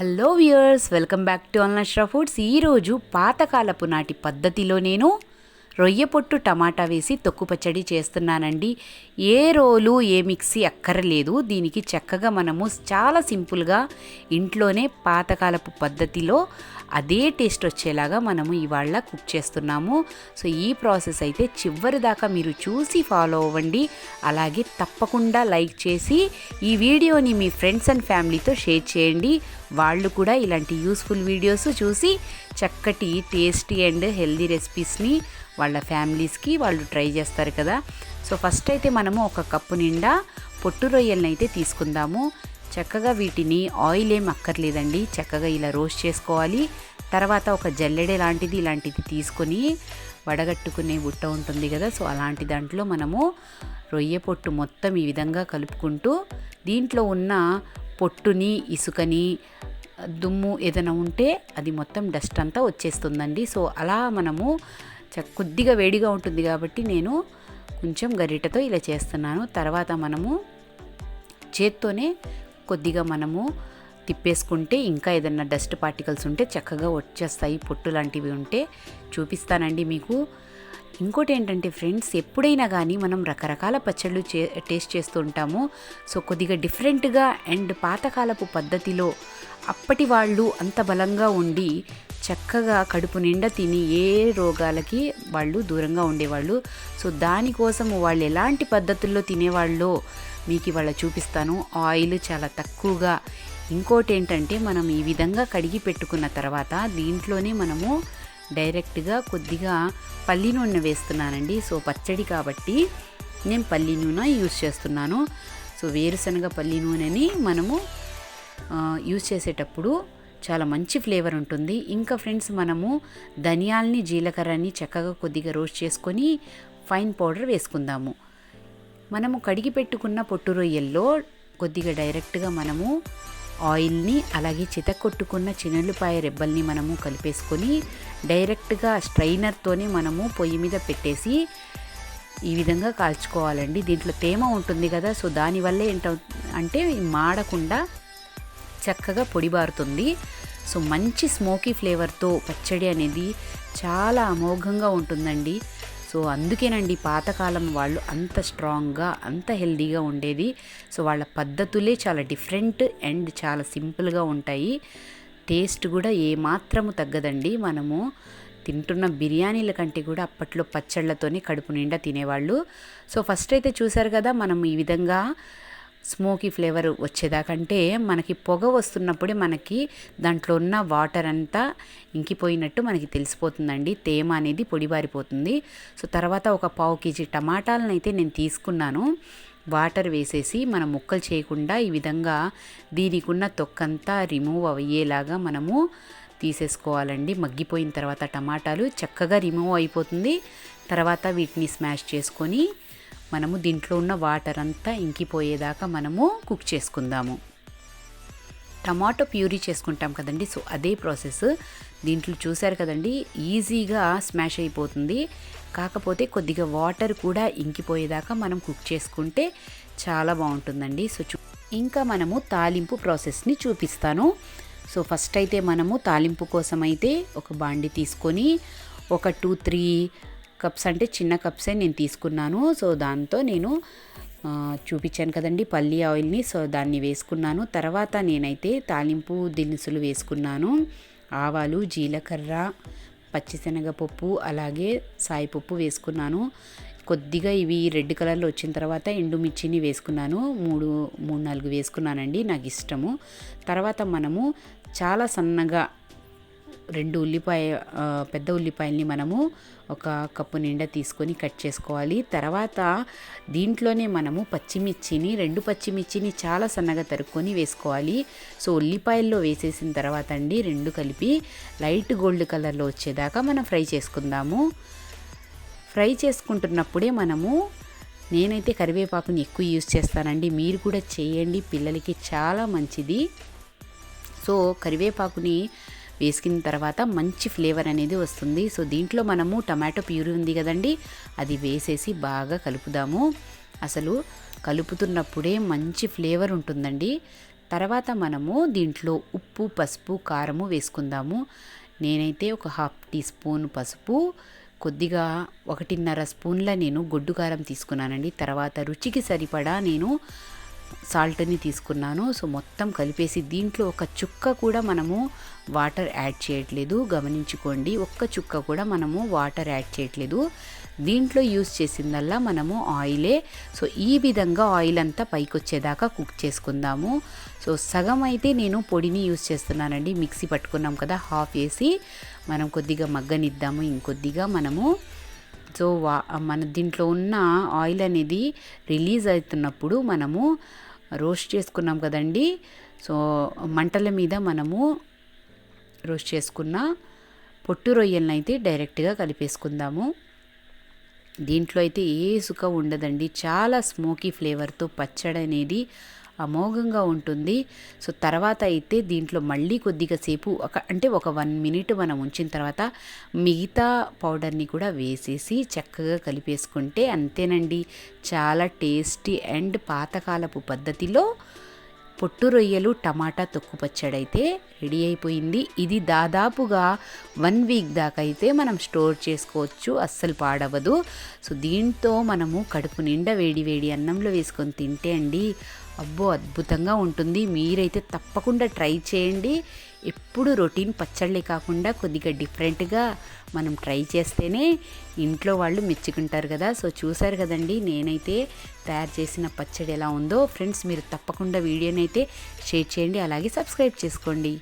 Hello viewers welcome back to Alnashra foods. ఈరోజు పాతకాలపు నాటి పద్ధతిలో నేను రొయ్య పొట్టు టమాటా వేసి తొక్కు పచ్చడి చేస్తున్నానండి. ఏ రోలు ఏ మిక్సీ అక్కరలేదు. దీనికి చక్కగా మనము చాలా సింపుల్గా ఇంట్లోనే పాతకాలపు పద్ధతిలో అదే టేస్ట్ వచ్చేలాగా మనము ఇవాళ కుక్ చేస్తున్నాము. సో ఈ ప్రాసెస్ అయితే చివరి దాకా మీరు చూసి ఫాలో అవ్వండి. అలాగే తప్పకుండా లైక్ చేసి ఈ వీడియోని మీ ఫ్రెండ్స్ అండ్ ఫ్యామిలీతో షేర్ చేయండి. వాళ్ళు కూడా ఇలాంటి యూస్ఫుల్ వీడియోస్ చూసి చక్కటి టేస్టీ అండ్ హెల్దీ రెసిపీస్ని వాళ్ళ ఫ్యామిలీస్కి వాళ్ళు ట్రై చేస్తారు కదా. సో ఫస్ట్ అయితే మనము ఒక కప్పు నిండా పొట్టు రొయ్యలను అయితే తీసుకుందాము. చక్కగా వీటిని ఆయిల్ ఏం అక్కర్లేదండి. చక్కగా ఇలా రోస్ట్ చేసుకోవాలి. తర్వాత ఒక జల్లెడే లాంటిది ఇలాంటిది తీసుకొని వడగట్టుకునే బుట్ట ఉంటుంది కదా. సో అలాంటి దాంట్లో మనము రొయ్య పొట్టు మొత్తం ఈ విధంగా కలుపుకుంటూ దీంట్లో ఉన్న పొట్టుని ఇసుకని దుమ్ము ఏదైనా ఉంటే అది మొత్తం డస్ట్ అంతా వచ్చేస్తుందండి. సో అలా మనము కొద్దిగా వేడిగా ఉంటుంది కాబట్టి నేను కొంచెం గరిటతో ఇలా చేస్తున్నాను. తర్వాత మనము చేత్తోనే కొద్దిగా మనము తిప్పేసుకుంటే ఇంకా ఏదన్నా డస్ట్ పార్టికల్స్ ఉంటే చక్కగా వచ్చేస్తాయి. పొట్టు లాంటివి ఉంటే చూపిస్తానండి మీకు. ఇంకోటి ఏంటంటే ఫ్రెండ్స్ ఎప్పుడైనా కానీ మనం రకరకాల పచ్చళ్ళు చే టేస్ట్ చేస్తూ ఉంటాము. సో కొద్దిగా డిఫరెంట్గా అండ్ పాతకాలపు పద్ధతిలో అప్పటి వాళ్ళు అంత బలంగా ఉండి చక్కగా కడుపు నిండా తిని ఏ రోగాలకి వాళ్ళు దూరంగా ఉండేవాళ్ళు. సో దానికోసం వాళ్ళు ఎలాంటి పద్ధతుల్లో తినేవాళ్ళో మీకు ఇవాళ చూపిస్తాను. ఆయిల్ చాలా తక్కువగా. ఇంకోటి ఏంటంటే మనం ఈ విధంగా కడిగి పెట్టుకున్న తర్వాత దీంట్లోనే మనము డైరెక్ట్గా కొద్దిగా పల్లి నూనె వేస్తున్నానండి. సో పచ్చడి కాబట్టి నేను పల్లి నూనె యూస్ చేస్తున్నాను. సో వేరుశనగ పల్లి నూనెని మనము యూస్ చేసేటప్పుడు చాలా మంచి ఫ్లేవర్ ఉంటుంది. ఇంకా ఫ్రెండ్స్ మనము ధనియాల్ని జీలకర్రని చక్కగా కొద్దిగా రోస్ట్ చేసుకొని ఫైన్ పౌడర్ వేసుకుందాము. మనము కడిగి పెట్టుకున్న పొట్టు రొయ్యల్లో కొద్దిగా డైరెక్ట్గా మనము ఆయిల్ని అలాగే చితకొట్టుకున్న చిన్నులపాయ రెబ్బల్ని మనము కలిపేసుకొని డైరెక్ట్గా స్ట్రైనర్తోనే మనము పొయ్యి మీద పెట్టేసి ఈ విధంగా కాల్చుకోవాలండి. దీంట్లో తేమ ఉంటుంది కదా సో దానివల్ల ఏంట అంటే మాడకుండా చక్కగా పొడిబారుతుంది సో మంచి స్మోకీ ఫ్లేవర్తో పచ్చడి అనేది చాలా అమోఘంగా ఉంటుందండి. సో అందుకేనండి పాతకాలం వాళ్ళు అంత స్ట్రాంగ్గా అంత హెల్దీగా ఉండేది. సో వాళ్ళ పద్ధతులే చాలా డిఫరెంట్ అండ్ చాలా సింపుల్గా ఉంటాయి. టేస్ట్ కూడా ఏమాత్రము తగ్గదండి. మనము తింటున్న బిర్యానీల కంటే కూడా అప్పట్లో పచ్చళ్ళతోనే కడుపు నిండా తినేవాళ్ళు. సో ఫస్ట్ అయితే చూసారు కదా మనం ఈ విధంగా స్మోకీ ఫ్లేవర్ వచ్చేదాకంటే మనకి పొగ వస్తున్నప్పుడే మనకి దాంట్లో ఉన్న వాటర్ అంతా ఇంకిపోయినట్టు మనకి తెలిసిపోతుందండి. తేమ అనేది పొడిబారిపోతుంది. సో తర్వాత ఒక పావు కేజీ టమాటాలను అయితే నేను తీసుకున్నాను. వాటర్ వేసేసి మనం ముక్కలు చేయకుండా ఈ విధంగా దీనికి ఉన్న తొక్కంతా రిమూవ్ అయ్యేలాగా మనము తీసేసుకోవాలండి. మగ్గిపోయిన తర్వాత టమాటాలు చక్కగా రిమూవ్ అయిపోతుంది. తర్వాత వీటిని స్మాష్ చేసుకొని మనము దీంట్లో ఉన్న వాటర్ అంతా ఇంకిపోయేదాకా మనము కుక్ చేసుకుందాము. టమాటో ప్యూరీ చేసుకుంటాం కదండి. సో అదే ప్రాసెస్. దీంట్లో చూశారు కదండి ఈజీగా స్మాష్ అయిపోతుంది. కాకపోతే కొద్దిగా వాటర్ కూడా ఇంకిపోయేదాకా మనం కుక్ చేసుకుంటే చాలా బాగుంటుందండి. సో ఇంకా మనము తాలింపు ప్రాసెస్ని చూపిస్తాను. సో ఫస్ట్ అయితే మనము తాలింపు కోసం అయితే ఒక బాండి తీసుకొని ఒక టూ త్రీ కప్స్ అంటే చిన్న కప్సే నేను తీసుకున్నాను. సో దాంతో నేను చూపించాను కదండి పల్లి ఆయిల్ని. సో దాన్ని వేసుకున్నాను. తర్వాత నేనైతే తాలింపు దినుసులు వేసుకున్నాను. ఆవాలు జీలకర్ర పచ్చిశనగపప్పు అలాగే సాయిపప్పు వేసుకున్నాను. కొద్దిగా ఇవి రెడ్ కలర్లో వచ్చిన తర్వాత ఎండుమిర్చిని వేసుకున్నాను. మూడు మూడు నాలుగు వేసుకున్నానండి. నాకు ఇష్టము. తర్వాత మనము చాలా సన్నగా రెండు ఉల్లిపాయ పెద్ద ఉల్లిపాయల్ని మనము ఒక కప్పు నిండా తీసుకొని కట్ చేసుకోవాలి. తర్వాత దీంట్లోనే మనము పచ్చిమిర్చిని రెండు పచ్చిమిర్చిని చాలా సన్నగా తరుక్కొని వేసుకోవాలి. సో ఉల్లిపాయల్లో వేసేసిన తర్వాత అండి రెండు కలిపి లైట్ గోల్డ్ కలర్లో వచ్చేదాకా మనం ఫ్రై చేసుకుందాము. ఫ్రై చేసుకుంటున్నప్పుడే మనము నేనైతే కరివేపాకుని ఎక్కువ యూజ్ చేస్తానండి. మీరు కూడా చేయండి పిల్లలకి చాలా మంచిది. సో కరివేపాకుని వేసుకున్న తర్వాత మంచి ఫ్లేవర్ అనేది వస్తుంది. సో దీంట్లో మనము టమాటో ప్యూరీ ఉంది కదండి అది వేసేసి బాగా కలుపుదాము. అసలు కలుపుతున్నప్పుడే మంచి ఫ్లేవర్ ఉంటుందండి. తర్వాత మనము దీంట్లో ఉప్పు పసుపు కారము వేసుకుందాము. నేనైతే ఒక హాఫ్ టీ స్పూన్ పసుపు కొద్దిగా ఒకటిన్నర స్పూన్ల నేను గొడ్డు కారం తీసుకున్నానండి. తర్వాత రుచికి సరిపడా నేను సాల్ట్ని తీసుకున్నాను. సో మొత్తం కలిపేసి దీంట్లో ఒక చుక్క కూడా మనము వాటర్ యాడ్ చేయట్లేదు. గమనించుకోండి ఒక్క చుక్క కూడా మనము వాటర్ యాడ్ చేయట్లేదు. దీంట్లో యూస్ చేసిందల్లా మనము ఆయిలే. సో ఈ విధంగా ఆయిల్ అంతా పైకి వచ్చేదాకా కుక్ చేసుకుందాము. సో సగం అయితే నేను పొడిని యూస్ చేస్తున్నానండి. మిక్సీ పట్టుకున్నాం కదా హాఫ్ వేసి. మనం కొద్దిగా మగ్గనిద్దాము ఇంకొద్దిగా మనము సో వా మన దీంట్లో ఉన్న ఆయిల్ అనేది రిలీజ్ అవుతున్నప్పుడు మనము రోస్ట్ చేసుకున్నాం కదండి. సో మంటల మీద మనము రోస్ట్ చేసుకున్న పొట్టు రొయ్యలను అయితే డైరెక్ట్గా కలిపేసుకుందాము. దీంట్లో అయితే ఏ సుఖ ఉండదండి. చాలా స్మోకీ ఫ్లేవర్తో పచ్చడి అనేది అమోఘంగా ఉంటుంది. సో తర్వాత అయితే దీంట్లో మళ్ళీ కొద్దిగా సేపు ఒక అంటే ఒక వన్ మినిట్ మనం ఉంచిన తర్వాత మిగతా పౌడర్ని కూడా వేసేసి చక్కగా కలిపేసుకుంటే అంతేనండి. చాలా టేస్టీ అండ్ పాతకాలపు పద్ధతిలో పొట్టు రొయ్యలు టమాటా తొక్కు పచ్చడి అయితే రెడీ అయిపోయింది. ఇది దాదాపుగా వన్ వీక్ దాకా అయితే మనం స్టోర్ చేసుకోవచ్చు అస్సలు పాడవదు సో దీంతో మనము కడుపు నిండా వేడి వేడి అన్నంలో వేసుకొని తింటే అండి అబ్బో అద్భుతంగా ఉంటుంది. మీరైతే తప్పకుండా ట్రై చేయండి. ఎప్పుడు రొటీన్ పచ్చళ్ళే కాకుండా కొద్దిగా డిఫరెంట్గా మనం ట్రై చేస్తేనే ఇంట్లో వాళ్ళు మెచ్చుకుంటారు కదా. సో చూశారు కదండి నేనైతే తయారు చేసిన పచ్చడి ఎలా ఉందో. ఫ్రెండ్స్ మీరు తప్పకుండా వీడియోనైతే షేర్ చేయండి. అలాగే సబ్స్క్రైబ్ చేసుకోండి.